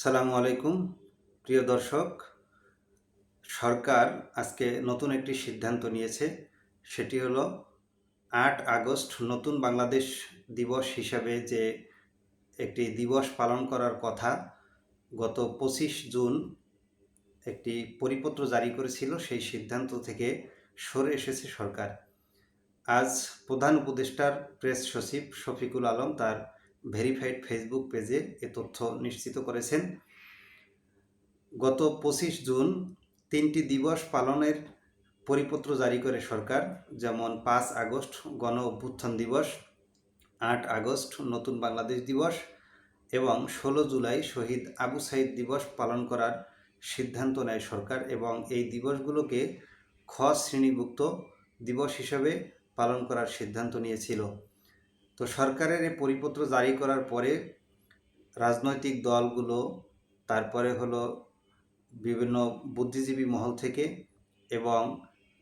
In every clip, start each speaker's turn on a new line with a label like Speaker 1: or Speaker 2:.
Speaker 1: সালামু আলাইকুম, প্রিয় দর্শক। সরকার আজকে নতুন একটি সিদ্ধান্ত নিয়েছে। সেটি হলো আট আগস্ট নতুন বাংলাদেশ দিবস হিসাবে যে একটি দিবস পালন করার কথা গত পঁচিশ জুন একটি পরিপত্র জারি করেছিল, সেই সিদ্ধান্ত থেকে সরে এসেছে সরকার। আজ প্রধান উপদেষ্টার প্রেস সচিব শফিকুল আলম তার ভেরিফাইড ফেসবুক পেজে এ তথ্য নিশ্চিত করেছেন। গত পঁচিশ জুন তিনটি দিবস পালনের পরিপত্র জারি করে সরকার, যেমন পাঁচ আগস্ট গণ অভ্যুত্থান দিবস, আট আগস্ট নতুন বাংলাদেশ দিবস এবং ষোলো জুলাই শহীদ আবু সাইদ দিবস পালন করার সিদ্ধান্ত নেয় সরকার এবং এই দিবসগুলোকে খ শ্রেণীভুক্ত দিবস হিসাবে পালন করার সিদ্ধান্ত নিয়েছিল। তো সরকারের এই পরিপত্র জারি করার পরে রাজনৈতিক দলগুলো, তারপরে হলো বিভিন্ন বুদ্ধিজীবী মহল থেকে এবং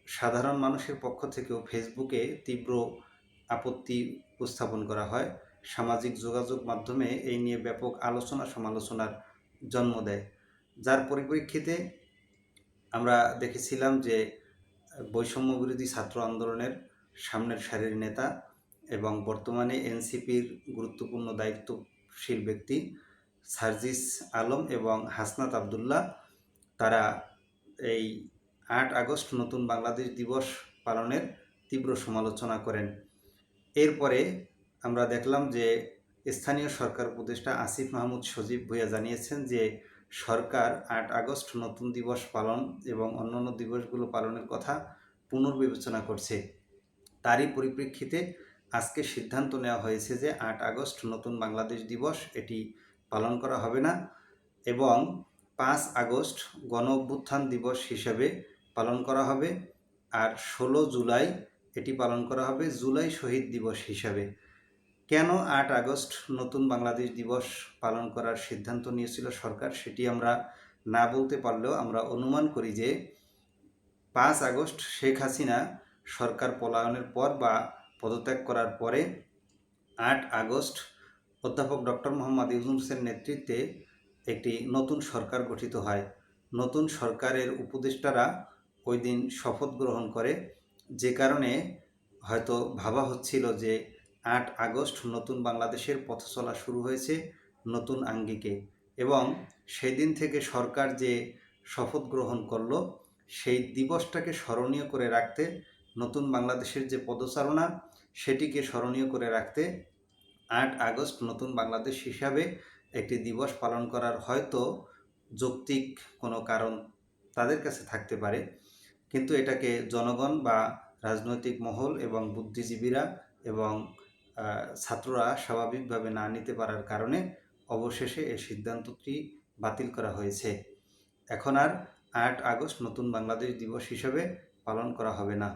Speaker 1: সাধারণ মানুষের পক্ষ থেকেও ফেসবুকে তীব্র আপত্তি উপস্থাপন করা হয়। সামাজিক যোগাযোগ মাধ্যমে এই নিয়ে ব্যাপক আলোচনা সমালোচনার জন্ম দেয়। যার পরিপ্রেক্ষিতে আমরা দেখেছিলাম যে বৈষম্য বিরোধী ছাত্র আন্দোলনের সামনের সারির নেতা এবং বর্তমানে এনসিপির গুরুত্বপূর্ণ দায়িত্বশীল ব্যক্তি সার্জিস আলম এবং হাসনাত আবদুল্লাহ। তারা এই আট আগস্ট নতুন বাংলাদেশ দিবস পালনের তীব্র সমালোচনা করেন। এরপরে আমরা দেখলাম যে স্থানীয় সরকার উপদেষ্টা আসিফ মাহমুদ সজীব ভুইয়া জানিয়েছেন যে সরকার আট আগস্ট নতুন দিবস পালন এবং অন্যান্য দিবসগুলো পালনের কথা পুনর্বিবেচনা করছে। তারই পরিপ্রেক্ষিতে আজকে সিদ্ধান্ত নেওয়া হয়েছে যে আট আগস্ট নতুন বাংলাদেশ দিবস, এটি পালন করা হবে না এবং পাঁচ আগস্ট গণ অভ্যুত্থান দিবস হিসেবে পালন করা হবে আর ষোলো জুলাই এটি পালন করা হবে জুলাই শহীদ দিবস হিসাবে। কেন আট আগস্ট নতুন বাংলাদেশ দিবস পালন করার সিদ্ধান্ত নিয়েছিল সরকার সেটি আমরা না বলতে পারলেও আমরা অনুমান করি যে পাঁচ আগস্ট শেখ হাসিনা সরকার পলায়নের পর বা পদত্যাগ করার পরে আট আগস্ট অধ্যাপক ডক্টর মোহাম্মদ ইউনুসের নেতৃত্বে একটি নতুন সরকার গঠিত হয়। নতুন সরকারের উপদেষ্টারা ওই দিন শপথ গ্রহণ করে। যে কারণে হয়তো ভাবা হচ্ছিল যে আট আগস্ট নতুন বাংলাদেশের পথ চলা শুরু হয়েছে নতুন আঙ্গিকে এবং সেই দিন থেকে সরকার যে শপথ গ্রহণ করল, সেই দিবসটাকে স্মরণীয় করে রাখতে নতুন বাংলাদেশের যে পদচারণা, সেটিকে স্মরণীয় করে রাখতে আট আগস্ট নতুন বাংলাদেশ হিসাবে একটি দিবস পালন করার হয়তো যৌক্তিক কোনো কারণ তাদের কাছে থাকতে পারে। কিন্তু এটাকে জনগণ বা রাজনৈতিক মহল এবং বুদ্ধিজীবীরা এবং ছাত্ররা স্বাভাবিকভাবে না নিতে পারার কারণে অবশেষে এই সিদ্ধান্তটি বাতিল করা হয়েছে। এখন আর আট আগস্ট নতুন বাংলাদেশ দিবস হিসেবে পালন করা হবে না।